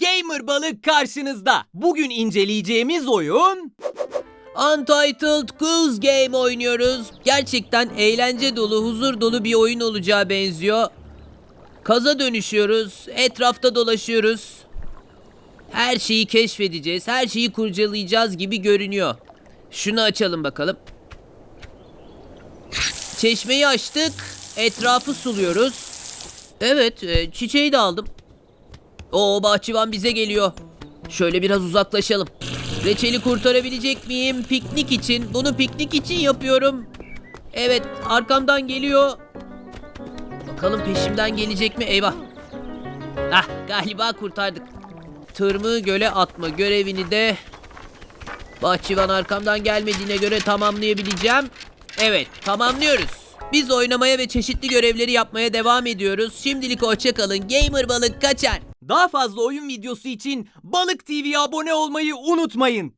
Gamer Balık karşınızda. Bugün inceleyeceğimiz oyun... Untitled Goose Game oynuyoruz. Gerçekten eğlence dolu, huzur dolu bir oyun olacağı benziyor. Kaza dönüşüyoruz, etrafta dolaşıyoruz. Her şeyi keşfedeceğiz, her şeyi kurcalayacağız gibi görünüyor. Şunu açalım bakalım. Çeşmeyi açtık, etrafı suluyoruz. Evet, e, çiçeği de aldım. Oo bahçıvan bize geliyor. Şöyle biraz uzaklaşalım. Reçeli kurtarabilecek miyim? Piknik için. Bunu piknik için yapıyorum. Evet arkamdan geliyor. Bakalım peşimden gelecek mi? Eyvah. Ah galiba kurtardık. Tırmığı göle atma görevini de bahçıvan arkamdan gelmediğine göre tamamlayabileceğim. Evet tamamlıyoruz. Biz oynamaya ve çeşitli görevleri yapmaya devam ediyoruz. Şimdilik hoşça kalın. Gamer balık kaçar. Daha fazla oyun videosu için Balık TV'ye abone olmayı unutmayın.